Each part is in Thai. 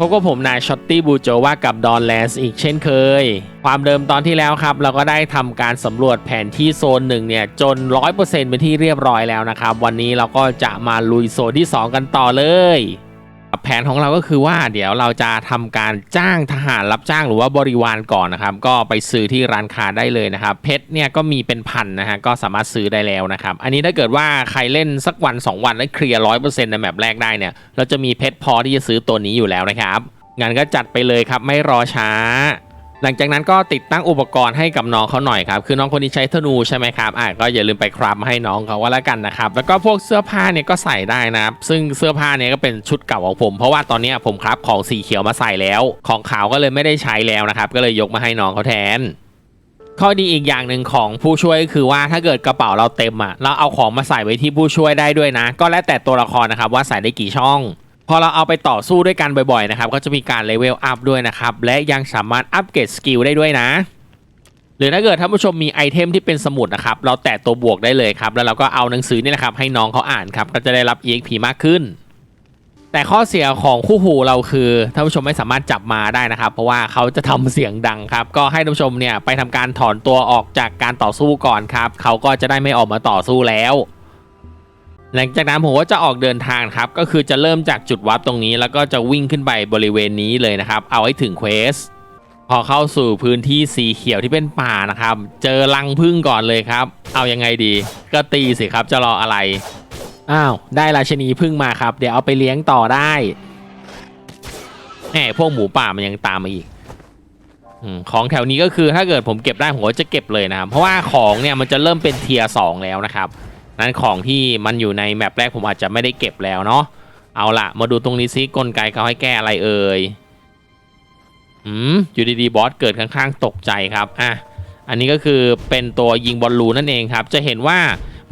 พบกับผมนายช็อตตี้บูโจว่ากับดอนแลนส์อีกเช่นเคย ความเดิมตอนที่แล้วครับ เราก็ได้ทำการสำรวจแผนที่โซนหนึ่งเนี่ย จน 100%เป็นที่เรียบร้อยแล้วนะครับ วันนี้เราก็จะมาลุยโซนที่ 2 กันต่อเลย แผนของเราก็คือว่าเดี๋ยวเราจะทำการจ้างทหารรับจ้างหรือว่าบริวารก่อนนะครับ ก็ไปซื้อที่ร้านค้าได้เลยนะครับ เพชรเนี่ยก็มีเป็นพันนะฮะก็สามารถซื้อได้แล้วนะครับ อันนี้ถ้าเกิดว่าใครเล่นสักวัน 2 วันแล้วเคลียร์ร้อยเปอร์เซ็นต์ในแมปแรกได้เนี่ยเราจะมีเพชรพอที่จะซื้อตัวนี้อยู่แล้วนะครับงั้นก็จัดไปเลยครับไม่รอช้า หลังจากนั้นก็ติดตั้งอุปกรณ์ให้กับน้องเขาหน่อยครับ คือน้องคนนี้ใช้ธนูใช่ไหมครับอะก็อย่าลืมไปคราฟมาให้น้องเขาก็แล้วกันนะครับ แล้วก็พวกเสื้อผ้าเนี่ยก็ใส่ได้นะครับ ซึ่งเสื้อผ้าเนี่ยก็เป็นชุดเก่าของผม เพราะว่าตอนนี้ผมครับของสีเขียวมาใส่แล้ว ของขาวก็เลยไม่ได้ใช้แล้วนะครับ ก็เลยยกมาให้น้องเขาแทนข้อดีอีกอย่างหนึ่งของผู้ช่วยก็คือว่าถ้าเกิดกระเป๋าเราเต็มอะเราเอาของมาใส่ไว้ที่ผู้ช่วยได้ด้วยนะ ก็แล้วแต่ตัวละครนะครับว่าใส่ได้กี่ช่อง พอเราเอาไปต่อสู้ด้วยกันบ่อยๆนะครับก็จะมีการเลเวลอัพด้วยนะครับ และยังสามารถอัปเกรดสกิลได้ด้วยนะ หรือถ้าเกิดท่านผู้ชมมีไอเทมที่เป็นสมุดนะครับ เราแตะตัวบวกได้เลยครับ แล้วเราก็เอาหนังสือนี่แหละครับ ให้น้องเขาอ่านครับ ก็จะได้รับ EXP มากขึ้น แต่ข้อเสียของคู่หูเราคือท่านผู้ชมไม่สามารถจับมาได้นะครับ เพราะว่าเขาจะทำเสียงดังครับ ก็ให้ท่านผู้ชมเนี่ยไปทำการถอนตัวออกจากการต่อสู้ก่อนครับเขาก็จะได้ไม่ออกมาต่อสู้แล้ว หลังจากนั้นผมก็จะออกเดินทางครับก็คือจะเริ่มจากจุดวัดตรงนี้ แล้วก็จะวิ่งขึ้นไปบริเวณนี้เลยนะครับ เอาให้ถึงเควสพอเข้าสู่พื้นที่สีเขียวที่เป็นป่านะครับ เจอรังพึ่งก่อนเลยครับ เอายังไงดี ก็ตีสิครับจะรออะไร อ้าว ได้ราชนีพึ่งมาครับ เดี๋ยวเอาไปเลี้ยงต่อได้แหมพวกหมูป่ามันยังตามมาอีกอของแถวนี้ก็คือถ้าเกิดผมเก็บได้ผมก็จะเก็บเลยนะครับ เพราะว่าของเนี่ยมันจะเริ่มเป็นเทียร์สองแล้วนะครับ นั้นของที่มันอยู่ในแมปแรกผมอาจจะไม่ได้เก็บแล้วเนาะเอาละมาดูตรงนี้ซิกลไกเขาให้แก้อะไรเอ่ยอืมอยู่ดีๆบอสเกิดข้างๆตกใจครับอะอันนี้ก็คือเป็นตัวยิงบอลลูนั่นเองครับ จะเห็นว่า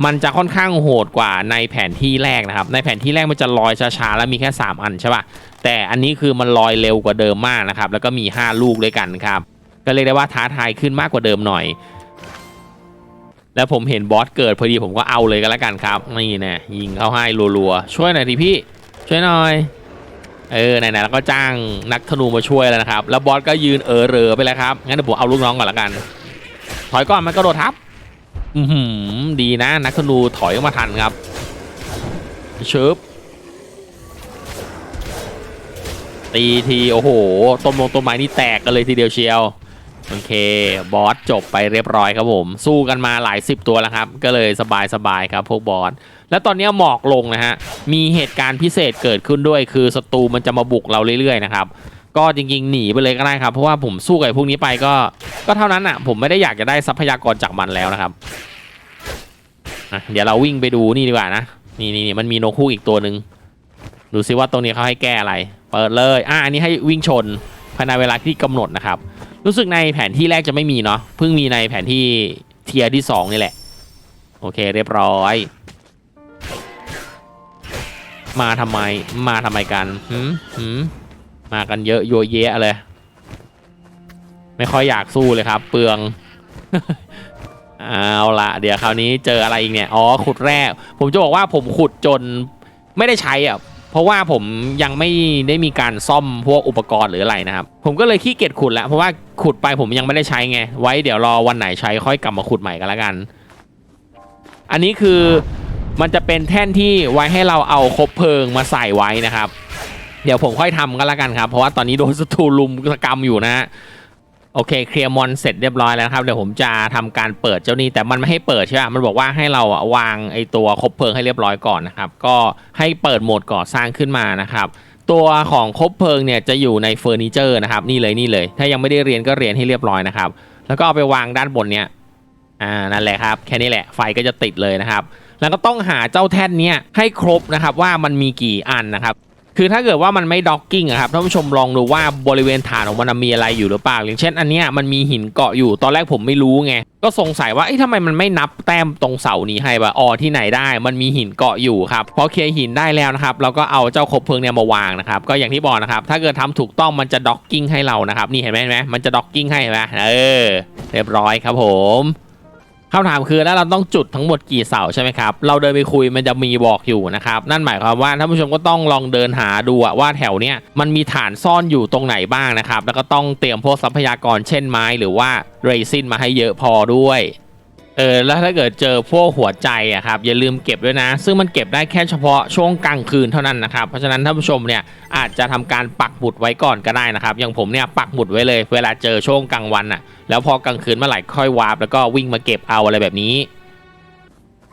มันจะค่อนข้างโหดกว่าในแผนที่แรกนะครับ ในแผนที่แรกมันจะลอยช้าๆแล้วมีแค่ 3 อันใช่ป่ะแต่อันนี้คือมันลอยเร็วกว่าเดิมมากนะครับ แล้วก็มี 5 ลูกด้วยกันครับ ก็เรียกได้ว่าท้าทายขึ้นมากกว่าเดิมหน่อย แล้วผมเห็นบอสเกิดพอดีผมก็เอาเลยก็แล้วกันครับนี่แน่ยิงเข้าให้รัวๆช่วยหน่อยทีพี่ ช่วยหน่อย เออไหนๆแล้วก็จ้างนักธนูมาช่วยแล้วนะครับ แล้วบอสก็ยืนเออเรอไปแล้วครับงั้นเดี๋ยวผมเอาลูกน้องก่อนละกัน ถอยก่อนมันกระโดดทับ อือหือดีนะ นักธนูถอยออกมาทันครับชึบตีทีโอ้โหต้นมงต้นไม้นี่แตกกันเลยทีเดียวเชียว โอเค บอสจบไปเรียบร้อยครับผม สู้กันมาหลายสิบตัวแล้วครับ ก็เลยสบายๆครับพวกบอส แล้วตอนนี้หมอกลงนะฮะ มีเหตุการณ์พิเศษเกิดขึ้นด้วย คือศัตรูมันจะมาบุกเราเรื่อยๆนะครับ ก็จริงๆหนีไปเลยก็ได้ครับ เพราะว่าผมสู้กับพวกนี้ไปก็ ก็เท่านั้นอะ ผมไม่ได้อยากจะได้ทรัพยากรจากมันแล้วนะครับ เดี๋ยวเราวิ่งไปดูนี่ดีกว่านะ นี่นี่มันมีนกฮูกอีกตัวหนึ่งดูซิว่าตรงนี้เขาให้แก้อะไร เปิดเลย อะอันนี้ให้วิ่งชนภายในเวลาที่กำหนดนะครับ รู้สึกในแผนที่แรกจะไม่มีเนาะเพิ่งมีในแผนที่เทียร์ที่สองนี่แหละ โอเคเรียบร้อย มาทำไมมาทำไมกันหืมหืมมากันเยอะโยเยะเลย ไม่ค่อยอยากสู้เลยครับ เปลืองเอาละเดี๋ยวคราวนี้เจออะไรอีกเนี่ย อ๋อขุดแร่ ผมจะบอกว่าผมขุดจนไม่ได้ใช้อะ เพราะว่าผมยังไม่ได้มีการซ่อมพวกอุปกรณ์หรืออะไรนะครับ ผมก็เลยขี้เกียจขุดแล้วเพราะว่าขุดไปผมยังไม่ได้ใช้ไง ไว้เดี๋ยวรอวันไหนใช้ค่อยกลับมาขุดใหม่กันแล้วกัน อันนี้คือมันจะเป็นแท่นที่ไว้ให้เราเอาคบเพลิงมาใส่ไว้นะครับ เดี๋ยวผมค่อยทำกันแล้วกันครับ เพราะว่าตอนนี้โดนศัตรูลุมกรรมอยู่นะฮะ โอเคเคลียร์มอนเสร็จเรียบร้อยแล้วครับเดี๋ยวผมจะทำการเปิดเจ้านี้แต่มันไม่ให้เปิดใช่ไหมมันบอกว่าให้เราอะวางไอตัวคบเพลิงให้เรียบร้อยก่อนนะครับก็ให้เปิดโหมดก่อสร้างขึ้นมานะครับตัวของคบเพลิงเนี่ยจะอยู่ในเฟอร์นิเจอร์นะครับนี่เลยนี่เลย ถ้ายังไม่ได้เรียนก็เรียนให้เรียบร้อยนะครับแล้วก็เอาไปวางด้านบนเนี้ยอ่านั่นแหละครับแค่นี้แหละไฟก็จะติดเลยนะครับ แล้วก็ต้องหาเจ้าแท่นเนี้ยให้ครบนะครับว่ามันมีกี่อันนะครับ คือถ้าเกิดว่ามันไม่ด็อกกิ้งอะครับท่านผู้ชมลองดูว่าบริเวณฐานของมันมีอะไรอยู่หรือเปล่าอย่างเช่น อันเนี้ยมันมีหินเกาะอยู่ตอนแรกผมไม่รู้ไงก็สงสัยว่าเอ้ทำไมมันไม่นับแต้มตรงเสานี้ให้ปะอ๋อที่ไหนได้ มันมีหินเกาะอยู่ครับพอเคลียร์หินได้แล้วนะครับเราก็เอาเจ้าคบเพลิงเนี่ยมาวางนะครับก็อย่างที่บอกนะครับถ้าเกิดทำถูกต้องมันจะด็อกกิ้งให้เรานะครับนี่เห็นไหมเห็นไหมมันจะด็อกกิ้งให้เห็นไหมเออเรียบร้อยครับผม คำถามคือแล้วเราต้องจุดทั้งหมดกี่เสาใช่ไหมครับ เราเดินไปคุยมันจะมีบอกอยู่นะครับ นั่นหมายความว่าท่านผู้ชมก็ต้องลองเดินหาดูว่าแถวเนี้ยมันมีฐานซ่อนอยู่ตรงไหนบ้างนะครับ แล้วก็ต้องเตรียมพวกทรัพยากรเช่นไม้หรือว่าเรซินมาให้เยอะพอด้วย เออแล้วถ้าเกิดเจอพวกหัวใจอะครับอย่าลืมเก็บด้วยนะ ซึ่งมันเก็บได้แค่เฉพาะช่วงกลางคืนเท่านั้นนะครับเพราะฉะนั้นท่านผู้ชมเนี่ยอาจจะทำการปักหมุดไว้ก่อนก็ได้นะครับอย่างผมเนี่ยปักหมุดไว้เลย เวลาเจอช่วงกลางวันอะแล้วพอ กลางคืนเมื่อไหร่ค่อยวาร์ปแล้วก็วิ่งมาเก็บเอาอะไรแบบนี้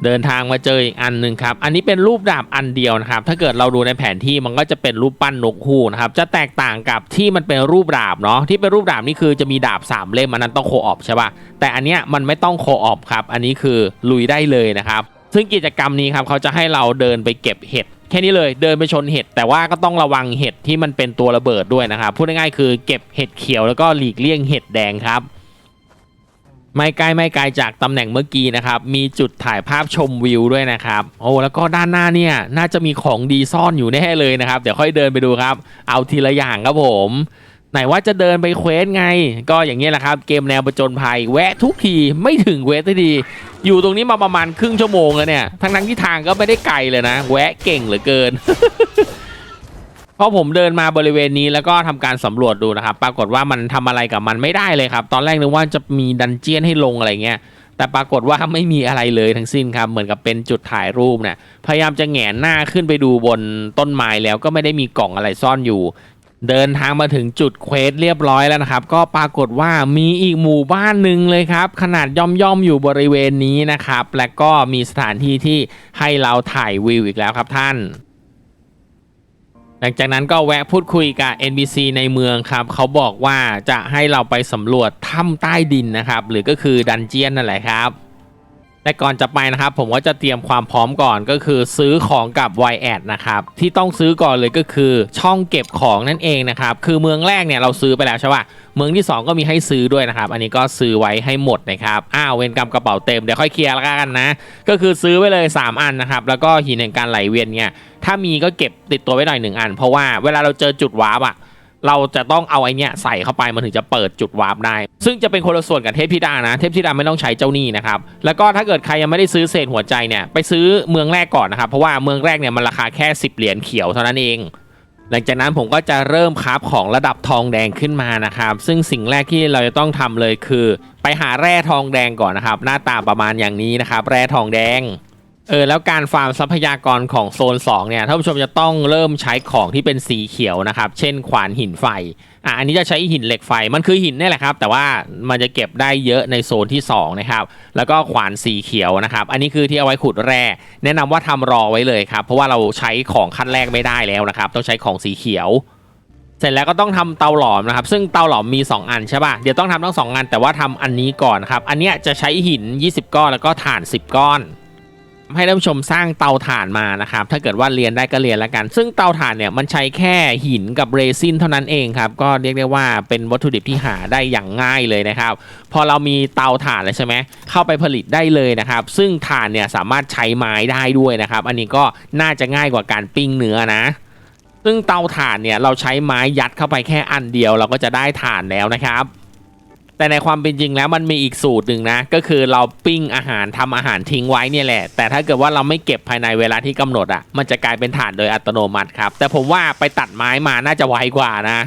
เดินทางมาเจออีกอันหนึ่งครับ อันนี้เป็นรูปดาบอันเดียวนะครับ ถ้าเกิดเราดูในแผนที่มันก็จะเป็นรูปปั้นนกฮูกนะครับ จะแตกต่างกับที่มันเป็นรูปดาบเนาะ ที่เป็นรูปดาบนี่คือจะมีดาบสามเล่มอันนั้นต้องโคออปใช่ปะแต่อันเนี้ยมันไม่ต้องโคออปครับ อันนี้คือลุยได้เลยนะครับ ซึ่งกิจกรรมนี้ครับเขาจะให้เราเดินไปเก็บเห็ดแค่นี้เลยเดินไปชนเห็ดแต่ว่าก็ต้องระวังเห็ดที่มันเป็นตัวระเบิดด้วยนะครับ พูดง่ายๆคือเก็บเห็ดเขียวแล้วก็หลีกเลี่ยงเห็ดแดงครับ ไม่ไกลไม่ไกลจากตำแหน่งเมื่อกี้นะครับ มีจุดถ่ายภาพชมวิวด้วยนะครับ โอ้แล้วก็ด้านหน้าเนี่ยน่าจะมีของดีซ่อนอยู่แน่เลยนะครับ เดี๋ยวค่อยเดินไปดูครับ เอาทีละอย่างครับผม ไหนว่าจะเดินไปเควสไง ก็อย่างนี้แหละครับ เกมแนวประจนภัยแวะทุกทีไม่ถึงเควสสักทีอยู่ตรงนี้มาประมาณครึ่งชั่วโมงแล้วเนี่ย ทั้งทั้งที่ทางก็ไม่ได้ไกลเลยนะ แวะเก่งเหลือเกิน พอผมเดินมาบริเวณนี้แล้วก็ทำการสำรวจดูนะครับ ปรากฏว่ามันทำอะไรกับมันไม่ได้เลยครับ ตอนแรกนึกว่าจะมีดันเจียนให้ลงอะไรเงี้ยแต่ปรากฏว่าไม่มีอะไรเลยทั้งสิ้นครับ เหมือนกับเป็นจุดถ่ายรูปเนี่ยพยายามจะแหงนหน้าขึ้นไปดูบนต้นไม้แล้วก็ไม่ได้มีกล่องอะไรซ่อนอยู่ เดินทางมาถึงจุดเควสเรียบร้อยแล้วนะครับ ก็ปรากฏว่ามีอีกหมู่บ้านหนึ่งเลยครับ ขนาดย่อมย่อมอยู่บริเวณนี้นะครับ และก็มีสถานที่ที่ให้เราถ่ายวิวอีกแล้วครับท่าน หลังจากนั้นก็แวะพูดคุยกับ NPC ในเมืองครับ เขาบอกว่าจะให้เราไปสำรวจถ้ำใต้ดินนะครับ หรือก็คือดันเจียนนั่นแหละครับแต่ก่อนจะไปนะครับผมก็จะเตรียมความพร้อมก่อนก็คือซื้อของกับ y แอดนะครับที่ต้องซื้อก่อนเลยก็คือช่องเก็บของนั่นเองนะครับคือเมืองแรกเนี่ยเราซื้อไปแล้วใช่ปะเมืองที่ 2 ก็มีให้ซื้อด้วยนะครับ อันนี้ก็ซื้อไว้ให้หมดนะครับอ้าวเวรกรรมกระเป๋าเต็มเดี๋ยวค่อยเคลียร์แล้วกันนะ ก็คือซื้อไว้เลย 3 อันนะครับแล้วก็หินแห่งการไหลเวียนเนี่ย ถ้ามีก็เก็บติดตัวไว้หน่อยหนึ่งอัน เพราะว่าเวลาเราเจอจุดวาร์ปอะเราจะต้องเอาไอเนี้ยใส่เข้าไปมันถึงจะเปิดจุดวาร์ปได้ ซึ่งจะเป็นคนละส่วนกับเทพธิดานะ เทพธิดาไม่ต้องใช้เจ้าหนี้นะครับ แล้วก็ถ้าเกิดใครยังไม่ได้ซื้อเศษหัวใจเนี่ยไปซื้อเมืองแรกก่อนนะครับ เพราะว่าเมืองแรกเนี่ยมันราคาแค่ 10 เหรียญเขียวเท่านั้นเอง หลังจากนั้นผมก็จะเริ่มคราฟของระดับทองแดงขึ้นมานะครับ ซึ่งสิ่งแรกที่เราจะต้องทำเลยคือ ไปหาแร่ทองแดงก่อนนะครับ หน้าตาประมาณอย่างนี้นะครับ แร่ทองแดง เออแล้วการฟาร์มทรัพยากรของโซน 2 เนี่ยท่านผู้ชมจะต้องเริ่มใช้ของที่เป็นสีเขียวนะครับ เช่นขวานหินไฟอะอันนี้จะใช้หินเหล็กไฟมันคือหินนี่แหละครับ แต่ว่ามันจะเก็บได้เยอะในโซนที่ 2 นะครับ แล้วก็ขวานสีเขียวนะครับ อันนี้คือที่เอาไว้ขุดแร่ แนะนำว่าทำรอไว้เลยครับ เพราะว่าเราใช้ของขั้นแรกไม่ได้แล้วนะครับ ต้องใช้ของสีเขียว เสร็จแล้วก็ต้องทำเตาหลอมนะครับ ซึ่งเตาหลอมมี 2 อันใช่ป่ะเดี๋ยวต้องทำทั้ง2อันแต่ว่าทำอันนี้ก่อนนครับอันเนี้ยจะใช้หิน 20 ก้อนแล้วก็ถ่าน 10 ก้อน ให้ท่านผู้ชมสร้างเตาถ่านมานะครับ ถ้าเกิดว่าเรียนได้ก็เรียนแล้วกัน ซึ่งเตาถ่านเนี่ยมันใช้แค่หินกับเรซินเท่านั้นเองครับ ก็เรียกได้ว่าเป็นวัตถุดิบที่หาได้อย่างง่ายเลยนะครับ พอเรามีเตาถ่านแล้วใช่ไหมเข้าไปผลิตได้เลยนะครับ ซึ่งถ่านเนี่ยสามารถใช้ไม้ได้ด้วยนะครับ อันนี้ก็น่าจะง่ายกว่าการปิ้งเนื้อนะซึ่งเตาถ่านเนี่ยเราใช้ไม้ยัดเข้าไปแค่อันเดียว เราก็จะได้ถ่านแล้วนะครับ แต่ในความเป็นจริงแล้วมันมีอีกสูตรหนึ่งนะ ก็คือเราปิ้งอาหารทำอาหารทิ้งไว้เนี่ยแหละ แต่ถ้าเกิดว่าเราไม่เก็บภายในเวลาที่กำหนดอะมันจะกลายเป็นถ่านโดยอัตโนมัติครับ แต่ผมว่าไปตัดไม้มาน่าจะไวกว่านะ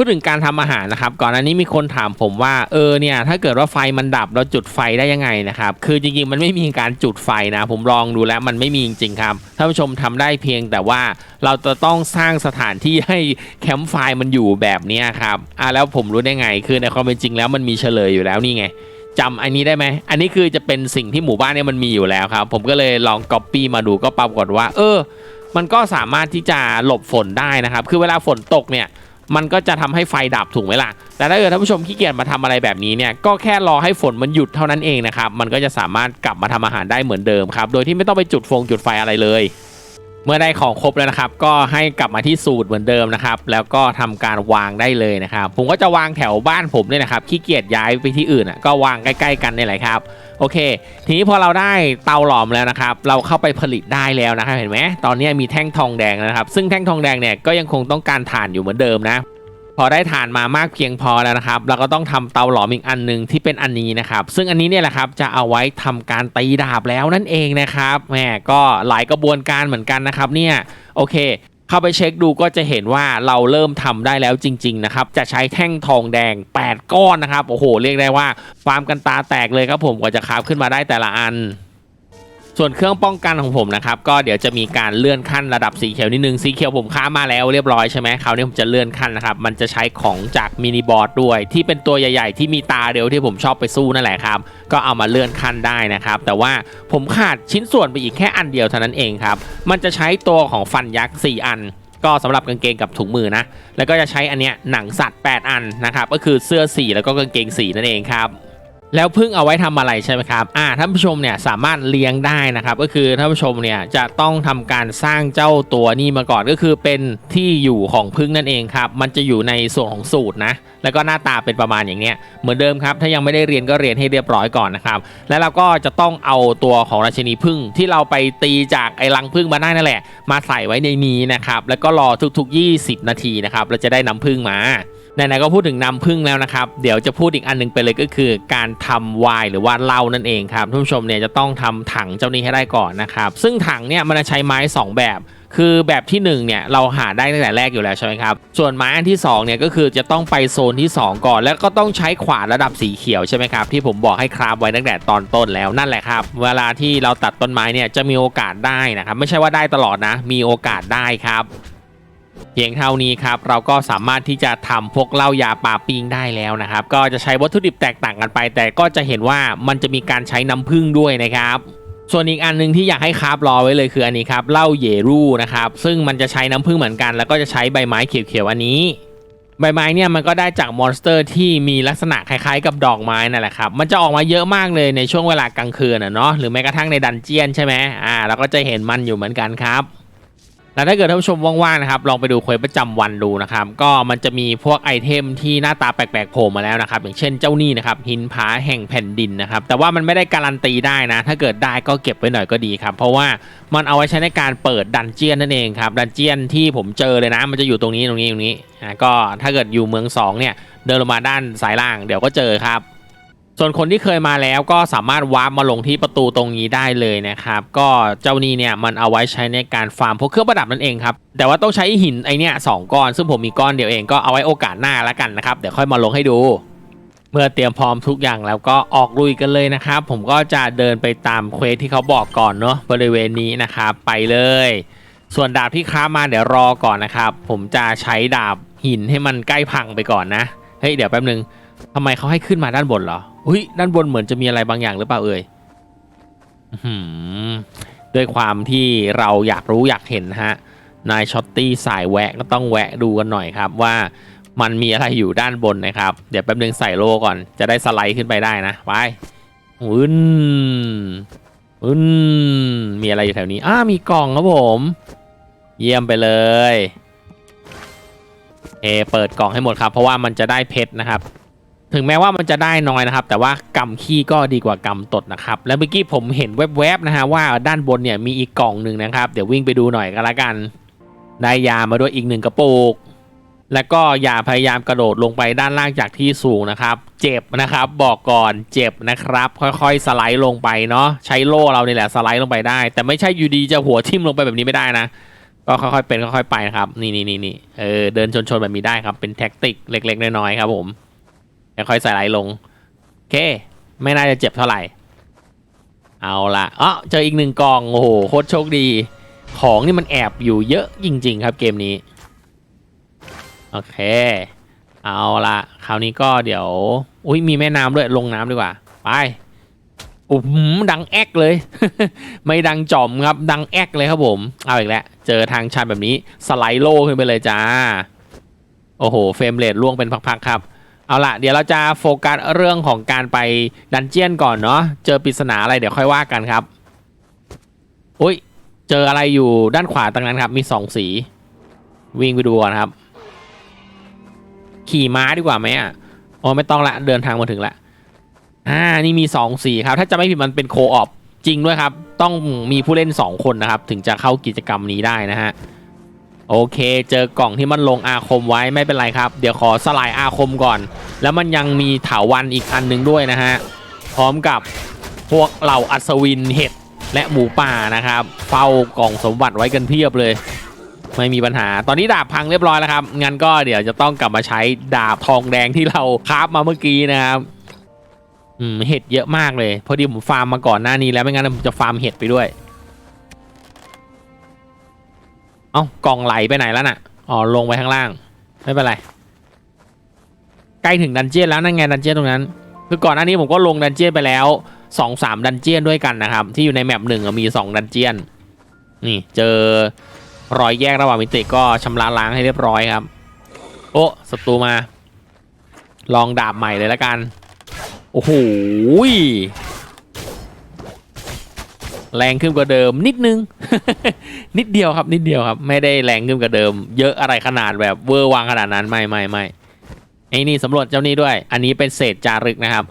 พูดถึงการทำอาหารนะครับ ก่อนอันนี้มีคนถามผมว่าเออเนี่ยถ้าเกิดว่าไฟมันดับเราจุดไฟได้ยังไงนะครับคือจริงๆมันไม่มีการจุดไฟนะ ผมลองดูแล้วมันไม่มีจริงๆครับท่านผู้ชมทำได้เพียงแต่ว่าเราจะต้องสร้างสถานที่ให้แคมป์ไฟมันอยู่แบบนี้ครับอะแล้วผมรู้ได้ไง คือในความเป็นจริงแล้วมันมีเฉลยอยู่แล้วนี่ไงจำอันนี้ได้ไหม อันนี้คือจะเป็นสิ่งที่หมู่บ้านเนี่ยมันมีอยู่แล้วครับ ผมก็เลยลองก๊อปปี้มาดูก็ปรากฏว่า เออ มันก็สามารถที่จะหลบฝนได้นะครับ คือเวลาฝนตกเนี่ย มันก็จะทำให้ไฟดับถูกไหมล่ะ แต่ถ้าเกิดท่านผู้ชมขี้เกียจมาทำอะไรแบบนี้เนี่ย ก็แค่รอให้ฝนมันหยุดเท่านั้นเองนะครับ มันก็จะสามารถกลับมาทำอาหารได้เหมือนเดิมครับ โดยที่ไม่ต้องไปจุดฟงจุดไฟอะไรเลย มื่อได้ของครบแล้วนะครับ ก็ให้กลับมาที่สูตรเหมือนเดิมนะครับ แล้วก็ทำการวางได้เลยนะครับ ผมก็จะวางแถวบ้านผมเนี่ยนะครับขี้เกียจย้ายไปที่อื่นอะก็วางใกล้ ๆ กันนี่แหละครับโอเค ทีนี้พอเราได้เตาหลอมแล้วนะครับ เราเข้าไปผลิตได้แล้วนะครับเห็นไหมตอนนี้มีแท่งทองแดงนะครับ ซึ่งแท่งทองแดงเนี่ยก็ยังคงต้องการถ่านอยู่เหมือนเดิมนะ พอได้ฐานมามากเพียงพอแล้วนะครับ เราก็ต้องทำเตาหลอมอีกอันหนึ่งที่เป็นอันนี้นะครับ ซึ่งอันนี้เนี่ยแหละครับจะเอาไว้ทำการตีดาบแล้วนั่นเองนะครับแหมก็หลายกระบวนการเหมือนกันนะครับเนี่ยโอเคเข้าไปเช็คดูก็จะเห็นว่าเราเริ่มทำได้แล้วจริง ๆ นะครับ จะใช้แท่งทองแดง 8 ก้อนนะครับ โอ้โห เรียกได้ว่าฟาร์มกันตาแตกเลยครับผมกว่าจะคราฟขึ้นมาได้แต่ละอัน ส่วนเครื่องป้องกันของผมนะครับก็เดี๋ยวจะมีการเลื่อนขั้นระดับสีเขียวนิดนึงสีเขียวผมค้ามาแล้วเรียบร้อยใช่ไหมคราวนี้ผมจะเลื่อนขั้นนะครับมันจะใช้ของจากมินิบอร์ดด้วยที่เป็นตัวใหญ่ๆ ที่มีตาเดียวที่ผมชอบไปสู้นั่นแหละครับ ก็เอามาเลื่อนขั้นได้นะครับ แต่ว่าผมขาดชิ้นส่วนไปอีกแค่อันเดียวเท่านั้นเองครับมันจะใช้ตัวของฟันยักษ์4อันก็สำหรับกางเกงกับถุงมือนะ แล้วก็จะใช้อันเนี้ยหนังสัตว์ 8 อันนะครับ ก็คือเสื้อสีแล้วก็กางเกงสีนั่นเองครับ แล้วพึ่งเอาไว้ทำอะไรใช่ไหมครับ อ่าท่านผู้ชมเนี่ยสามารถเลี้ยงได้นะครับ ก็คือท่านผู้ชมเนี่ยจะต้องทำการสร้างเจ้าตัวนี้มาก่อนก็คือเป็นที่อยู่ของพึ่งนั่นเองครับ มันจะอยู่ในส่วนของสูตรนะ แล้วก็หน้าตาเป็นประมาณอย่างเนี้ย เหมือนเดิมครับ ถ้ายังไม่ได้เรียนก็เรียนให้เรียบร้อยก่อนนะครับ แล้วเราก็จะต้องเอาตัวของราชินีพึ่งที่เราไปตีจากไอ้รังพึ่งมาได้นั่นแหละ มาใส่ไว้ในนี้นะครับ แล้วก็รอทุกๆ 20 นาทีนะครับ เราจะได้น้ำพึ่งมา ไหนๆก็พูดถึงน้ำพึ่งแล้วนะครับ เดี๋ยวจะพูดอีกอันหนึงไปเลยก็คือ การทำไวน์หรือว่าเหล้านั่นเองครับท่านผู้ชมเนี่ยจะต้องทำถังเจ้านี้ให้ได้ก่อนนะครับซึ่งถังเนี่ยมันจะใช้ไม้ 2 แบบ คือแบบที่1เนี่ยเราหาได้ตั้งแต่แรกอยู่แล้วใช่ไหมครับส่วนไม้อันที่2เนี่ยก็คือจะต้องไปโซนที่ 2 ก่อน แล้วก็ต้องใช้ขวานระดับสีเขียวใช่ไหมครับที่ผมบอกให้คราฟไว้ตั้งแต่ตอนต้นแล้วนั่นแหละครับ เวลาที่เราตัดต้นไม้เนี่ยจะมีโอกาสได้นะครับไม่ใช่ว่าได้ตลอดนะ มีโอกาสได้ครับ พียงเท่านี้ครับเราก็สามารถที่จะทำพวกเหล้ายาปลาปิงได้แล้วนะครับ ก็จะใช้วัตถุดิบแตกต่างกันไป แต่ก็จะเห็นว่ามันจะมีการใช้น้ำผึ้งด้วยนะครับส่วนอีกอันหนึงที่อยากให้คราฟรอไว้เลยคืออันนี้ครับเหล้าเยรูนะครับซึ่งมันจะใช้น้ำผึ้งเหมือนกัน แล้วก็จะใช้ใบไม้เขียวๆอันนี้ ใบไม้เนี่ยมันก็ได้จากมอนสเตอร์ที่มีลักษณะคล้ายๆกับดอกไม้นั่นแหละครับมันจะออกมาเยอะมากเลยในช่วงเวลากลางคืนอะเนาะหรือแม้กระทั่งในดันเจียนใช่ไหมอ่าเราก็จะเห็นมันอยู่เหมือนกันครับ แล้วถ้าเกิดท่านผู้ชมว่างๆนะครับลองไปดูเควสประจำวันดูนะครับก็มันจะมีพวกไอเทมที่หน้าตาแปลกๆโผล่มาแล้วนะครับอย่างเช่นเจ้านี่นะครับหินผาแห่งแผ่นดินนะครับแต่ว่ามันไม่ได้การันตีได้นะ ถ้าเกิดได้ก็เก็บไว้หน่อยก็ดีครับเพราะว่ามันเอาไว้ใช้ในการเปิดดันเจียนนั่นเองครับดันเจียนที่ผมเจอเลยนะ มันจะอยู่ตรงนี้ตรงนี้ตรงนี้อ่าก็ถ้าเกิดอยู่เมืองสองเนี่ยเดินลงมาด้านซ้ายล่างเดี๋ยวก็เจอครับ ส่วนคนที่เคยมาแล้วก็สามารถวาร์ปมาลงที่ประตูตรงนี้ได้เลยนะครับ ก็เจ้านี้เนี่ยมันเอาไว้ใช้ในการฟาร์มพวกเครื่องประดับนั่นเองครับ แต่ว่าต้องใช้หินไอเนี่ยสองก้อน ซึ่งผมมีก้อนเดียวเองก็เอาไว้โอกาสหน้าแล้วกันนะครับ เดี๋ยวค่อยมาลงให้ดู เมื่อเตรียมพร้อมทุกอย่างแล้วก็ออกลุยกันเลยนะครับ ผมก็จะเดินไปตามเควสที่เขาบอกก่อนเนาะบริเวณนี้นะครับไปเลย ส่วนดาบที่ค้ามาเดี๋ยวรอก่อนนะครับ ผมจะใช้ดาบหินให้มันใกล้พังไปก่อนนะ เฮ้ยเดี๋ยวแป๊บนึงทำไมเขาให้ขึ้นมาด้านบนเหรอ อุ้ยด้านบนเหมือนจะมีอะไรบางอย่างหรือเปล่าเอ่ยหือด้วยความที่เราอยากรู้อยากเห็นนะฮะนายช็อตตี้สายแวะก็ต้องแวะดูกันหน่อยครับว่ามันมีอะไรอยู่ด้านบนนะครับ เดี๋ยวแป๊บนึงใส่โล่ก่อน จะได้สไลด์ขึ้นไปได้นะ ไปวุ้นวุ้นมีอะไรอยู่แถวนี้อ้ามีกล่องครับผม เยี่ยมไปเลย เอ เปิดกล่องให้หมดครับ เพราะว่ามันจะได้เพชรนะครับ ถึงแม้ว่ามันจะได้น้อยนะครับ แต่ว่ากำขี้ก็ดีกว่ากำตดนะครับ แล้วเมื่อกี้ผมเห็นแวบๆนะฮะว่าด้านบนเนี่ยมีอีกกล่องหนึ่งนะครับ เดี๋ยววิ่งไปดูหน่อยก็แล้วกัน ได้ยามาด้วยอีกหนึ่งกระปุกแล้วก็อย่าพยายามกระโดดลงไปด้านล่างจากที่สูงนะครับ เจ็บนะครับ บอกก่อนเจ็บนะครับ ค่อยๆสไลด์ลงไปเนาะใช้โล่เรานี่แหละสไลด์ลงไปได้ แต่ไม่ใช่อยู่ดีจะหัวทิ่มลงไปแบบนี้ไม่ได้นะ ก็ค่อยๆเป็นค่อยๆไปนะครับ นี่นี่นี่นี่เออเดินชนๆแบบนี้ได้ครับเป็นแท็กติกเล็ก ๆ น้อยๆครับผม ค่อยๆสไลด์ลง โอเค ไม่น่าจะเจ็บเท่าไหร่ เอาละอ๋อเจออีกหนึ่งกล่องโอ้โหโคตรโชคดี ของนี่มันแอบอยู่เยอะจริง ๆ ครับเกมนี้ โอเค เอาละคราวนี้ก็เดี๋ยว อุ้ยมีแม่น้ำด้วยลงน้ำดีกว่า ไปอุ้มดังแอกเลย ไม่ดังจอมครับ ดังแอกเลยครับผม เอาอีกแล้ว เจอทางชันแบบนี้ สไลด์โลขึ้นไปเลยจ้า โอ้โห เฟรมเรทล่วงเป็นพักๆครับ เอาล่ะเดี๋ยวเราจะโฟกัสเรื่องของการไปดันเจียนก่อนเนาะเจอปริศนาอะไรเดี๋ยวค่อยว่ากันครับอุ้ยเจออะไรอยู่ด้านขวาตรงนั้นครับ มีสองสี วิ่งไปดูก่อนครับ ขี่ม้าดีกว่าไหมอะอ๋อไม่ต้องละเดินทางมาถึงละอ่านี่มีสองสีครับ ถ้าจะไม่ผิดมันเป็นโคออปจริงด้วยครับ ต้องมีผู้เล่นสองคนนะครับ ถึงจะเข้ากิจกรรมนี้ได้นะฮะ โอเค เจอกล่องที่มันลงอาคมไว้ไม่เป็นไรครับ เดี๋ยวขอสลายอาคมก่อน แล้วมันยังมีเถาวันอีกอันหนึงด้วยนะฮะ พร้อมกับพวกเหล่าอัศวินเห็ดและหมูป่านะครับ เฝ้ากล่องสมบัติไว้กันเพียบเลย ไม่มีปัญหา ตอนนี้ดาบพังเรียบร้อยแล้วครับ งั้นก็เดี๋ยวจะต้องกลับมาใช้ดาบทองแดงที่เราคราฟมาเมื่อกี้นะครับอืมเห็ดเยอะมากเลย พอดีผมฟาร์มมาก่อนหน้านี้แล้วไม่งั้นผมจะฟาร์มเห็ดไปด้วย เอ้ากล่องไหลไปไหนแล้วน่ะ อ๋อ ลงไปข้างล่าง ไม่เป็นไร ใกล้ถึงดันเจียนแล้วนั่นไงดันเจียนตรงนั้น คือก่อนหน้านี้ผมก็ลงดันเจียนไปแล้วสองสามดันเจียนด้วยกันนะครับ ที่อยู่ในแมปหนึ่งมีสองดันเจียน นี่เจอรอยแยกระหว่างมิติก็ชำระล้างให้เรียบร้อยครับ โอ้ศัตรูมา ลองดาบใหม่เลยละกัน โอ้โหแรงขึ้นกว่าเดิมนิดนึง นิดเดียวครับ นิดเดียวครับ ไม่ได้แรงขึ้นกว่าเดิม เยอะอะไรขนาดแบบเวอร์วังขนาดนั้นไม่ไม่ไม่ไอ้นี่สำรวจเจ้านี้ด้วย อันนี้เป็นเศษจารึกนะครับ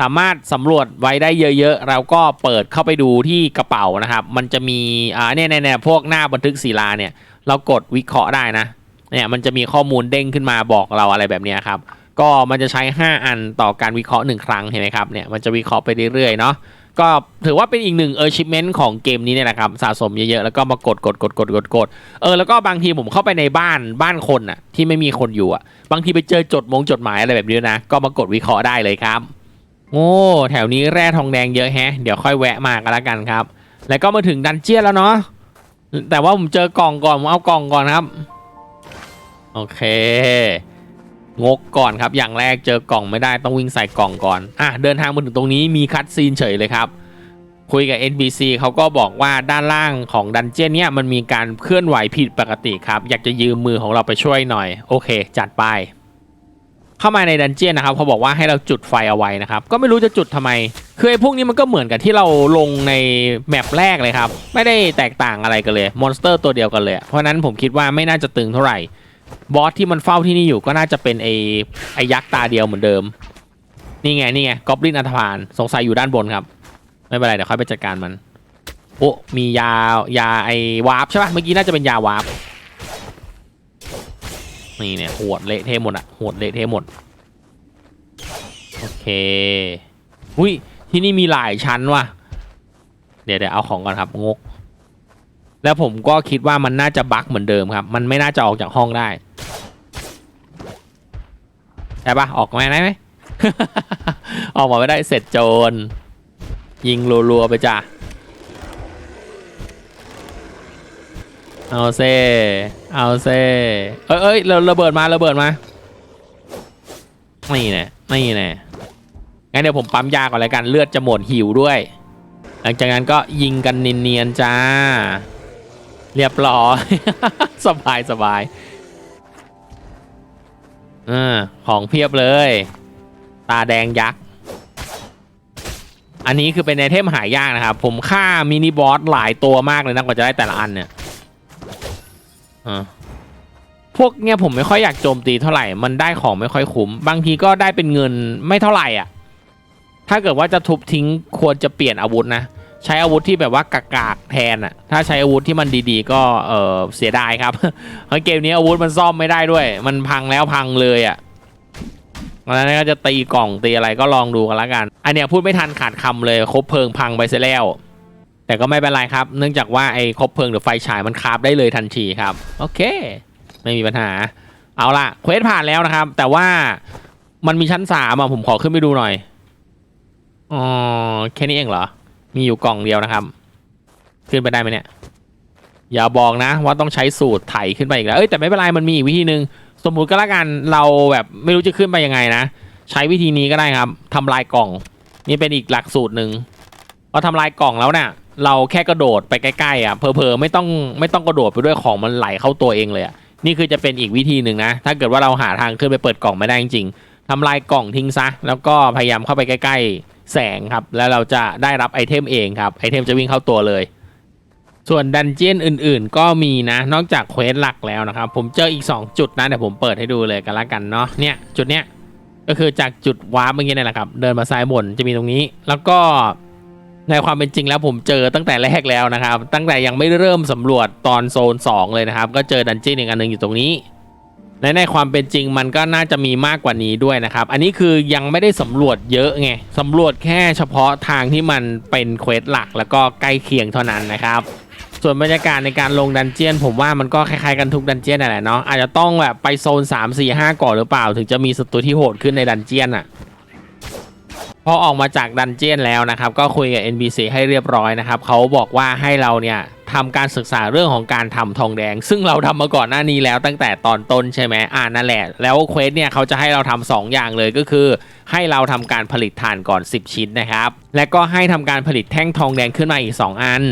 สามารถสำรวจไว้ได้เยอะๆเราก็เปิดเข้าไปดูที่กระเป๋านะครับ มันจะมีอ่าเนี่ยเนี่ยเนี่ยพวกหน้าบันทึกศิลาเนี่ย เรากดวิเคราะห์ได้นะเนี่ยมันจะมีข้อมูลเด้งขึ้นมาบอกเราอะไรแบบนี้ครับ ก็มันจะใช้ 5 อันต่อการวิเคราะห์ 1 ครั้งเห็นไหมครับเนี่ยมันจะวิเคราะห์ไปเรื่อยๆเนาะ ก็ถือว่าเป็นอีกหนึ่ง achievement ของเกมนี้เนี่ยแหละครับสะสมเยอะๆ แล้วก็มากดกดกดกดกดกดเออแล้วก็บางทีผมเข้าไปในบ้านบ้านคนอะที่ไม่มีคนอยู่อะ บางทีไปเจอจดมงจดหมายอะไรแบบนี้นะ ก็มากดวิเคราะห์ได้เลยครับโอ้แถวนี้แร่ทองแดงเยอะแฮะ เดี๋ยวค่อยแวะมากันละกันครับ แล้วก็มาถึงดันเจียนแล้วเนาะแต่ว่าผมเจอกล่องก่อนผมเอากล่องก่อนครับ โอเค งกก่อนครับ อย่างแรกเจอกล่องไม่ได้ต้องวิ่งใส่กล่องก่อน อะ เดินทางมาถึงตรงนี้มีคัดซีนเฉยเลยครับ คุยกับ NPC เขาก็บอกว่าด้านล่างของดันเจี้ยนเนี่ยมันมีการเคลื่อนไหวผิดปกติครับ อยากจะยืมมือของเราไปช่วยหน่อย โอเค จัดไป เข้ามาในดันเจี้ยนนะครับเขาบอกว่าให้เราจุดไฟเอาไว้นะครับ ก็ไม่รู้จะจุดทำไม คือไอ้พวกนี้มันก็เหมือนกับที่เราลงในแมปแรกเลยครับ ไม่ได้แตกต่างอะไรกันเลย มอนสเตอร์ตัวเดียวกันเลย เพราะนั้นผมคิดว่าไม่น่าจะตึงเท่าไหร่ บอสที่มันเฝ้าที่นี่อยู่ก็น่าจะเป็นไอ้ไอ้ยักษ์ตาเดียวเหมือนเดิม นี่ไงนี่ไงกอบลินอันธพาลสงสัยอยู่ด้านบนครับ ไม่เป็นไรเดี๋ยวค่อยไปจัดการมัน โอ้มียายาไอ้วาร์ปใช่ป่ะเมื่อกี้น่าจะเป็นยาวาร์ปนี่เนี่ยโหดเละเทหมดอะโหดเละเทหมดโอเคอุ้ยที่นี่มีหลายชั้นว่ะ เดี๋ยวเดี๋ยวเอาของก่อนครับงก แล้วผมก็คิดว่ามันน่าจะบั๊กเหมือนเดิมครับ มันไม่น่าจะออกจากห้องได้ ใช่ปะออกมาได้ไหม ออกมาไม่ได้เสร็จโจร ยิงรัวๆไปจ้ะ เอาเซเอาเซเอ้ยเอ้ยระระเบิดมาระเบิดมา นี่แน่นี่แน่งั้นเดี๋ยวผมปั๊มยาก่อนเลยกันเลือดจะหมดหิวด้วย หลังจากนั้นก็ยิงกันเนียนๆจ้า เรียบร้อย สบายสบาย เออของเพียบเลย ตาแดงยักษ์ อันนี้คือเป็นไอเทมหายากนะครับ ผมฆ่ามินิบอสหลายตัวมากเลยนะกว่าจะได้แต่ละอันเนี่ยอ่าพวกเนี้ยผมไม่ค่อยอยากโจมตีเท่าไหร่ มันได้ของไม่ค่อยคุ้ม บางทีก็ได้เป็นเงินไม่เท่าไหร่อะ ถ้าเกิดว่าจะทุบทิ้งควรจะเปลี่ยนอาวุธนะ ใช้อาวุธที่แบบว่ากากๆแทนอะถ้าใช้อาวุธที่มันดีๆ ก็เออเสียดายครับเพราะเกมนี้อาวุธมันซ่อมไม่ได้ด้วย มันพังแล้วพังเลยอะแล้วก็จะตีกล่องตีอะไรก็ลองดูกันละกัน อันเนี้ยพูดไม่ทันขาดคำเลยคบเพลิงพังไปเสียแล้ว แต่ก็ไม่เป็นไรครับ เนื่องจากว่าไอ้คบเพลิงหรือไฟฉายมันคาบได้เลยทันทีครับ โอเค ไม่มีปัญหา เอาล่ะเควสผ่านแล้วนะครับ แต่ว่ามันมีชั้นสามอะผมขอขึ้นไปดูหน่อยอ๋อแค่นี้เองเหรอ มีอยู่กล่องเดียวนะครับ ขึ้นไปได้ไหมเนี่ย อย่าบอกนะว่าต้องใช้สูตรไถขึ้นไปอีกแล้ว เอ้ยแต่ไม่เป็นไรมันมีอีกวิธีหนึ่งสมมุติก็แล้วกันเราแบบไม่รู้จะขึ้นไปยังไงนะ ใช้วิธีนี้ก็ได้ครับทำลายกล่อง นี่เป็นอีกหลักสูตรหนึ่งพอทำลายกล่องแล้วเนี่ยเราแค่กระโดดไปใกล้ๆอะเพอๆไม่ต้องไม่ต้องกระโดดไปด้วยของมันไหลเข้าตัวเองเลยอะนี่คือจะเป็นอีกวิธีหนึ่งนะ ถ้าเกิดว่าเราหาทางขึ้นไปเปิดกล่องไม่ได้จริงๆทำลายกล่องทิ้งซะ แล้วก็พยายามเข้าไปใกล้ๆ แสงครับ แล้วเราจะได้รับไอเทมเองครับ ไอเทมจะวิ่งเข้าตัวเลย ส่วนดันเจียนอื่นๆ ก็มีนะ นอกจากเควสหลักแล้วนะครับ ผมเจออีก 2 จุดนะเดี๋ยวผมเปิดให้ดูเลยกันละกันเนาะ เนี่ย จุดเนี้ย ก็คือจากจุดวาร์ปเมื่อกี้นี่แหละครับ เดินมาซ้ายบนจะมีตรงนี้ แล้วก็ในความเป็นจริงแล้วผมเจอตั้งแต่แรกแล้วนะครับ ตั้งแต่ยังไม่เริ่มสำรวจตอนโซน 2 เลยนะครับ ก็เจอดันเจี้ยนอีกอันหนึ่งอยู่ตรงนี้ และในความเป็นจริงมันก็น่าจะมีมากกว่านี้ด้วยนะครับ อันนี้คือยังไม่ได้สำรวจเยอะไงสำรวจแค่เฉพาะทางที่มันเป็นเควสหลักแล้วก็ใกล้เคียงเท่านั้นนะครับส่วนบรรยากาศในการลงดันเจียน ผมว่ามันก็คล้ายๆกันทุกดันเจียนนั่นแหละเนาะอาจจะต้องแบบไปโซน 3 4 5 ก่อนหรือเปล่า ถึงจะมีศัตรูที่โหดขึ้นในดันเจียนอะพอออกมาจากดันเจียนแล้วนะครับ ก็คุยกับ NPC ให้เรียบร้อยนะครับเขาบอกว่าให้เราเนี่ย ทำการศึกษาเรื่องของการทำทองแดง ซึ่งเราทำมาก่อนหน้านี้แล้วตั้งแต่ตอนต้นใช่ไหมอ่านั่นแหละ แล้วเควสเนี่ยเขาจะให้เราทำสองอย่างเลยก็คือ ให้เราทำการผลิตถ่านก่อน 10 ชิ้นนะครับ และก็ให้ทำการผลิตแท่งทองแดงขึ้นมาอีก 2 อัน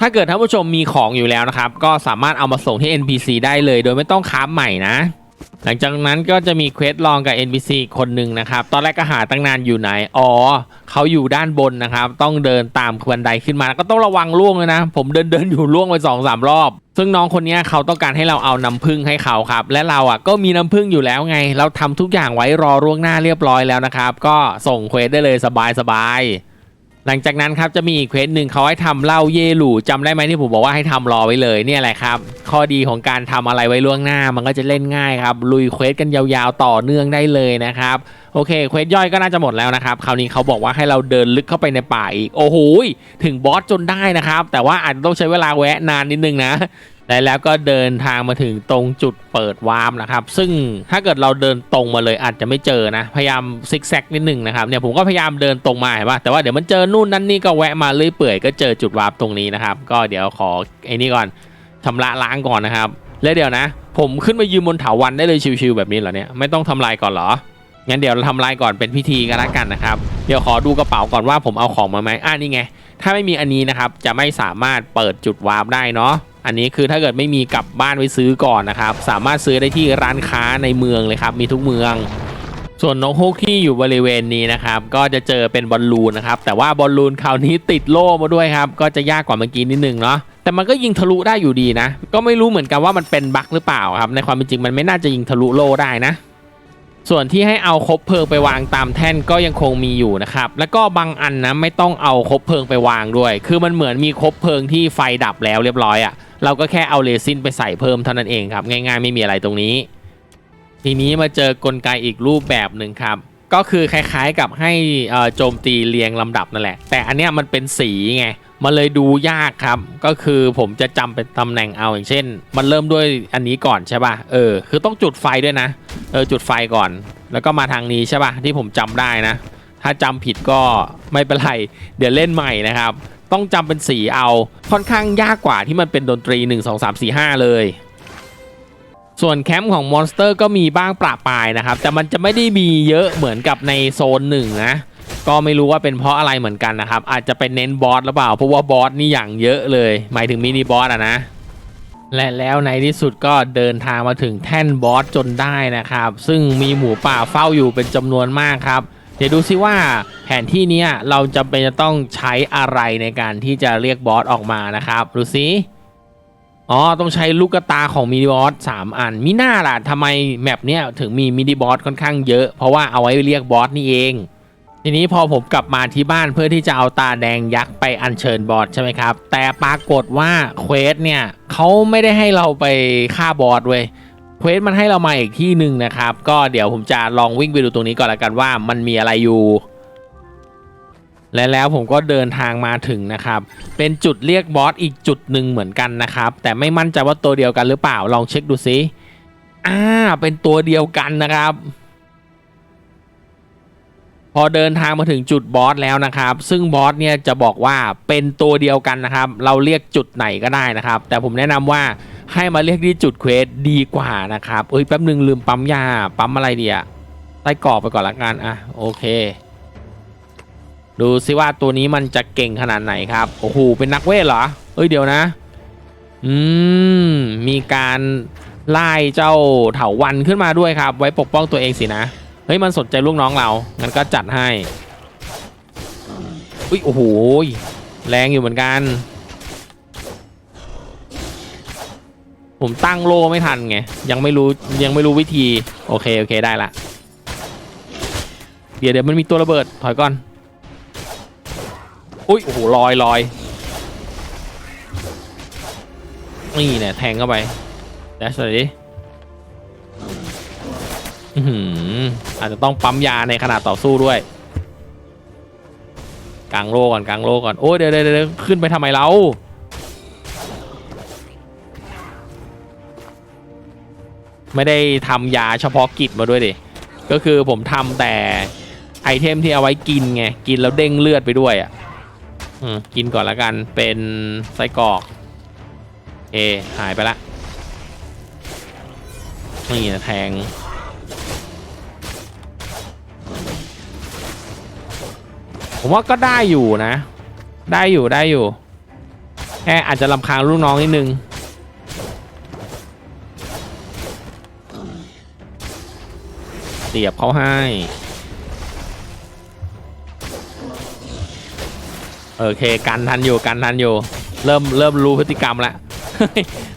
ถ้าเกิดท่านผู้ชมมีของอยู่แล้วนะครับ ก็สามารถเอามาส่งที่ NPC ได้เลย โดยไม่ต้องค้าใหม่นะ หลังจากนั้นก็จะมีเควสลองกับ NPC อีกคนหนึ่งนะครับ ตอนแรกก็หาตั้งนานอยู่ไหน อ๋อ เขาอยู่ด้านบนนะครับ ต้องเดินตามบันไดขึ้นมา ก็ต้องระวังล่วงเลยนะ ผมเดินเดินอยู่ล่วงไปสองสามรอบ ซึ่งน้องคนนี้เขาต้องการให้เราเอาน้ำผึ้งให้เขาครับ และเราอะก็มีน้ำผึ้งอยู่แล้วไง เราทำทุกอย่างไว้รอล่วงหน้าเรียบร้อยแล้วนะครับ ก็ส่งเควสได้เลยสบายสบาย หลังจากนั้นครับจะมีอีกเควสหนึ่งเขาให้ทำเหล้าเยหลูจำได้ไหมที่ผมบอกว่าให้ทำรอไว้เลยเนี่ยแหละครับ ข้อดีของการทำอะไรไว้ล่วงหน้า มันก็จะเล่นง่ายครับลุยเควสกันยาวๆต่อเนื่องได้เลยนะครับโอเคเควสย่อยก็น่าจะหมดแล้วนะครับคราวนี้เขาบอกว่าให้เราเดินลึกเข้าไปในป่าอีกโอ้โหถึงบอสจนได้นะครับ แต่ว่าอาจจะต้องใช้เวลาแวะนานนิดนึงนะ และแล้วก็เดินทางมาถึงตรงจุดเปิดวาร์มนะครับ ซึ่งถ้าเกิดเราเดินตรงมาเลยอาจจะไม่เจอนะ พยายามซิกแซกนิดหนึ่งนะครับเนี่ยผมก็พยายามเดินตรงมาเห็นปะแต่ว่าเดี๋ยวมันเจอนู่นนั่นนี่ก็แวะมาเรื่อยเปื่อยก็เจอจุดวาร์ปตรงนี้นะครับ ก็เดี๋ยวขอไอ้นี่ก่อนชำระล้างก่อนนะครับแล้วเดี๋ยวนะ ผมขึ้นมายืนบนถาวันได้เลยชิวๆแบบนี้เหรอเนี่ยไม่ต้องทำลายก่อนเหรองั้นเดี๋ยวเราทำลายก่อนเป็นพิธีกันละกันนะครับ เดี๋ยวขอดูกระเป๋าก่อนว่าผมเอาของมาไหมอ่านี่ไง ถ้าไม่มีอันนี้นะครับ จะไม่สามารถเปิดจุดวาร์ปได้เนาะ อันนี้คือถ้าเกิดไม่มีกลับบ้านไปซื้อก่อนนะครับ สามารถซื้อได้ที่ร้านค้าในเมืองเลยครับ มีทุกเมือง ส่วนนกฮูกที่อยู่บริเวณนี้นะครับ ก็จะเจอเป็นบอลลูนนะครับ แต่ว่าบอลลูนคราวนี้ติดโล่มาด้วยครับ ก็จะยากกว่าเมื่อกี้นิดนึงเนาะแต่มันก็ยิงทะลุได้อยู่ดีนะ ก็ไม่รู้เหมือนกันว่ามันเป็นบั๊กหรือเปล่าครับ ในความเป็นจริงมันไม่น่าจะยิงทะลุโล่ได้นะ ส่วนที่ให้เอาคบเพลิงไปวางตามแท่นก็ยังคงมีอยู่นะครับ แล้วก็บางอันนะไม่ต้องเอาคบเพลิงไปวางด้วย คือมันเหมือนมีคบเพลิงที่ไฟดับแล้วเรียบร้อยอะ่ะ เราก็แค่เอาเรซินไปใส่เพิ่มเท่านั้นเองครับ ง่ายๆ ไม่มีอะไรตรงนี้ ทีนี้มาเจอกลไกอีกรูปแบบหนึ่งครับ ก็คือคล้ายๆกับให้โจมตีเรียงลำดับนั่นแหละ แต่อันเนี้ยมันเป็นสีไง มันเลยดูยากครับ ก็คือผมจะจำเป็นตำแหน่งเอาอย่างเช่น มันเริ่มด้วยอันนี้ก่อนใช่ป่ะเออคือต้องจุดไฟด้วยนะเออจุดไฟก่อน แล้วก็มาทางนี้ใช่ป่ะที่ผมจำได้นะ ถ้าจำผิดก็ไม่เป็นไรเดี๋ยวเล่นใหม่นะครับ ต้องจำเป็นสีเอาค่อนข้างยากกว่าที่มันเป็นดนตรี 1 2 3 4 5 เลยส่วนแคมป์ของมอนสเตอร์ก็มีบ้างประปายนะครับ แต่มันจะไม่ได้มีเยอะเหมือนกับในโซนหนึ่งนะ ก็ไม่รู้ว่าเป็นเพราะอะไรเหมือนกันนะครับ อาจจะเป็นเน้นบอสหรือเปล่า เพราะว่าบอสนี่อย่างเยอะเลย หมายถึงมินิบอสอะนะ และแล้วในที่สุดก็เดินทางมาถึงแท่นบอสจนได้นะครับ ซึ่งมีหมูป่าเฝ้าอยู่เป็นจำนวนมากครับเดี๋ยวดูซิว่าแผนที่นี้เราจำเป็นจะต้องใช้อะไรในการที่จะเรียกบอสออกมานะครับ ดูซิอ๋อต้องใช้ลูกตาของมินิบอสสามอันมิน่าล่ะทำไมแมปเนี้ยถึงมีมินิบอสค่อนข้างเยอะ เพราะว่าเอาไว้เรียกบอสนี่เอง ทีนี้พอผมกลับมาที่บ้านเพื่อที่จะเอาตาแดงยักษ์ไปอัญเชิญบอสใช่ไหมครับ แต่ปรากฏว่าเควสเนี่ยเขาไม่ได้ให้เราไปฆ่าบอสเว้ยเควสมันให้เรามาอีกที่หนึ่งนะครับ ก็เดี๋ยวผมจะลองวิ่งไปดูตรงนี้ก่อนละกันว่ามันมีอะไรอยู่ และแล้วผมก็เดินทางมาถึงนะครับ เป็นจุดเรียกบอสอีกจุดหนึ่งเหมือนกันนะครับ แต่ไม่มั่นใจว่าตัวเดียวกันหรือเปล่าลองเช็คดูซิอ่าเป็นตัวเดียวกันนะครับ พอเดินทางมาถึงจุดบอสแล้วนะครับ ซึ่งบอสเนี่ยจะบอกว่าเป็นตัวเดียวกันนะครับ เราเรียกจุดไหนก็ได้นะครับ แต่ผมแนะนำว่าให้มาเรียกที่จุดเควสดีกว่านะครับเอ้ยแป๊บหนึ่งลืมปั๊มยาปั๊มอะไรดีอะใต้กรอบไปก่อนละกันอะโอเค ดูซิว่าตัวนี้มันจะเก่งขนาดไหนครับโอ้โหเป็นนักเวทเหรอเอ้ยเดี๋ยวนะ อืมมีการไล่เจ้าเถาวันขึ้นมาด้วยครับ ไว้ปกป้องตัวเองสินะ ฮ้ยมันสนใจลูกน้องเรา งั้นก็จัดให้ อุ้ยโอ้โห แรงอยู่เหมือนกัน ผมตั้งโลไม่ทันไง ยังไม่รู้ยังไม่รู้วิธี โอเคโอเคได้ละ เดี๋ยวเดี๋ยวมันมีตัวระเบิด ถอยก่อน อุ้ยโอ้โหลอยลอยนี่เนี่ยแทงเข้าไป แดชเลยดิ อาจจะต้องปั๊มยาในขณะต่อสู้ด้วยกลางโลก่อนกลางโลก่อนโอ้ยเดี๋ยวเดี๋ยวเดี๋ยวขึ้นไปทำไมเราไม่ได้ทำยาเฉพาะกิจมาด้วยดิก็คือผมทำแต่ไอเทมที่เอาไว้กินไงกินแล้วเด้งเลือดไปด้วยอะอืมกินก่อนละกันเป็นไส้กรอกเอหายไปละนี่นะแทง ผมว่าก็ได้อยู่นะ ได้อยู่ได้อยู่แค่อาจจะลำคาญลูกน้องนิดนึงเสียบเขาให้ โอเคกันทันอยู่กันทันอยู่ เริ่มเริ่มรู้พฤติกรรมแล้ว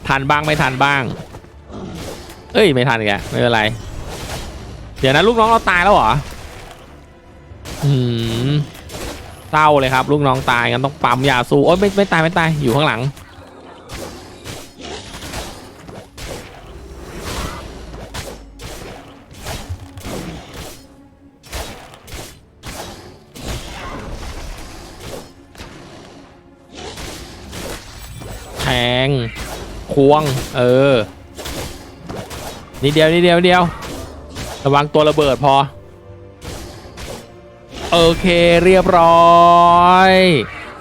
ทันบ้างไม่ทันบ้าง เอ้ยไม่ทันอีกไม่เป็นไร เดี๋ยวนะลูกน้องเราตายแล้วเหรอ อืม เศร้าเลยครับลูกน้องตายงั้นต้องปั๊มยาสู้โอ๊ยไม่ไม่ตายไม่ตายอยู่ข้างหลัง แทงควง เออนิดเดียวนิดเดียวนิดเดียว ระวังตัวระเบิดพอ โอเคเรียบร้อย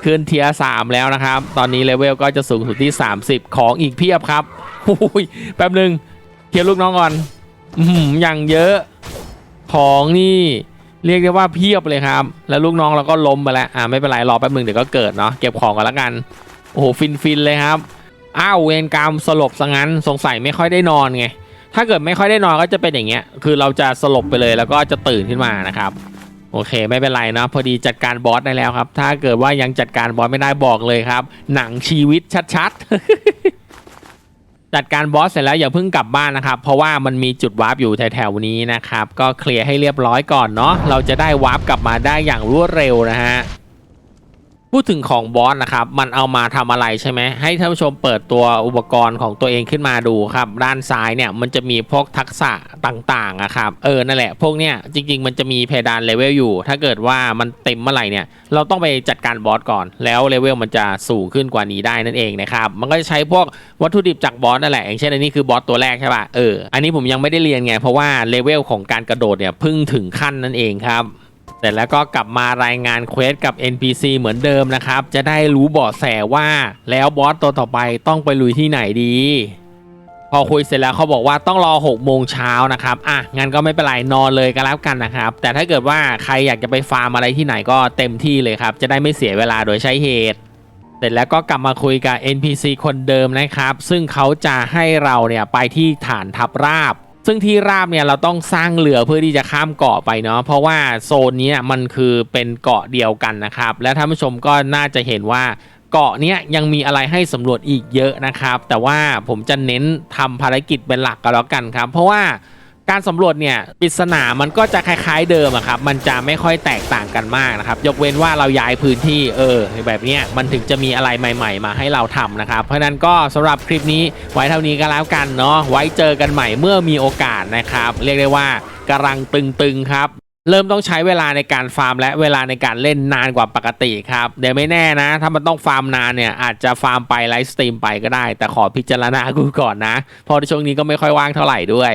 ขึ้นเทียสามแล้วนะครับ ตอนนี้เลเวลก็จะสูงสุดที่ 30 ของอีกเพียบครับหุยแป๊บหนึ่งเคลียร์ลูกน้องก่อนอย่างเยอะของนี่เรียกได้ว่าเพียบเลยครับ แล้วลูกน้องเราก็ล้มไปแล้วอ่าไม่เป็นไรรอแป๊บหนึงเดี๋ยวก็เกิดเนาะเก็บของกันล้วกันโอ้โหฟินฟินเลยครับอ้าวเวรกรรมสลบซะงั้นสงสัยไม่ค่อยได้นอนไงถ้าเกิดไม่ค่อยได้นอนก็จะเป็นอย่างเงี้ย คือเราจะสลบไปเลยแล้วก็จะตื่นขึ้นมานะครับ โอเค ไม่เป็นไรนะพอดีจัดการบอสได้แล้วครับ ถ้าเกิดว่ายังจัดการบอสไม่ได้บอกเลยครับ หนังชีวิตชัดๆ จัดการบอสเสร็จแล้วอย่าเพิ่งกลับบ้านนะครับ เพราะว่ามันมีจุดวาร์ปอยู่แถวๆนี้นะครับ ก็เคลียร์ให้เรียบร้อยก่อนเนาะเราจะได้วาร์ปกลับมาได้อย่างรวดเร็วนะฮะ พูดถึงของบอสนะครับ มันเอามาทำอะไรใช่ไหม ให้ท่านผู้ชมเปิดตัวอุปกรณ์ของตัวเองขึ้นมาดูครับ ด้านซ้ายเนี่ยมันจะมีพวกทักษะต่างๆอะครับ เออ นั่นแหละ พวกเนี้ยจริง ๆ มันจะมีเพดานเลเวลอยู่ ถ้าเกิดว่ามันเต็มเมื่อไหร่เนี่ย เราต้องไปจัดการบอสก่อน แล้วเลเวลมันจะสูงขึ้นกว่านี้ได้นั่นเองนะครับ มันก็จะใช้พวกวัตถุดิบจากบอสนั่นแหละ อย่างเช่นอันนี้คือบอสตัวแรกใช่ป่ะ เออ อันนี้ผมยังไม่ได้เรียนไง เพราะว่าเลเวลของการกระโดดเนี่ยเพิ่งถึงขั้นนั่นเองครับ เสร็จแล้วก็กลับมารายงานเควสกับ NPC เหมือนเดิมนะครับ จะได้รู้เบาะแสว่าแล้วบอสตัวต่อไปต้องไปลุยที่ไหนดี พอคุยเสร็จแล้วเขาบอกว่าต้องรอ6โมงเช้านะครับอะงั้นก็ไม่เป็นไรนอนเลยก็แล้วกันนะครับ แต่ถ้าเกิดว่าใครอยากจะไปฟาร์มอะไรที่ไหนก็เต็มที่เลยครับ จะได้ไม่เสียเวลาโดยใช้เหตุเสร็จแล้วก็กลับมาคุยกับ NPC คนเดิมนะครับ ซึ่งเขาจะให้เราเนี่ยไปที่ฐานทัพราบ ซึ่งที่ราบเนี่ยเราต้องสร้างเรือเพื่อที่จะข้ามเกาะไปเนาะเพราะว่าโซนนี้มันคือเป็นเกาะเดียวกันนะครับ และท่านผู้ชมก็น่าจะเห็นว่าเกาะเนี้ยยังมีอะไรให้สำรวจอีกเยอะนะครับ แต่ว่าผมจะเน้นทำภารกิจเป็นหลักก็แล้วกันครับ เพราะว่า การสำรวจเนี่ยปริศนามันก็จะคล้าย ๆ เดิมอะครับ มันจะไม่ค่อยแตกต่างกันมากนะครับ ยกเว้นว่าเราย้ายพื้นที่เออแบบเนี้ยมันถึงจะมีอะไรใหม่ ๆ มาให้เราทำนะครับ เพราะฉะนั้นก็สำหรับคลิปนี้ไว้เท่านี้ก็แล้วกันเนาะไว้เจอกันใหม่เมื่อมีโอกาสนะครับ เรียกได้ว่ากำลังตึงๆครับเริ่มต้องใช้เวลาในการฟาร์มและเวลาในการเล่นนานกว่าปกติครับ เดี๋ยวไม่แน่นะ ถ้ามันต้องฟาร์มนานเนี่ยอาจจะฟาร์มไปไลฟ์สตรีมไปก็ได้ แต่ขอพิจารณากูก่อนนะเพราะในช่วงนี้ก็ไม่ค่อยว่างเท่าไหร่ด้วย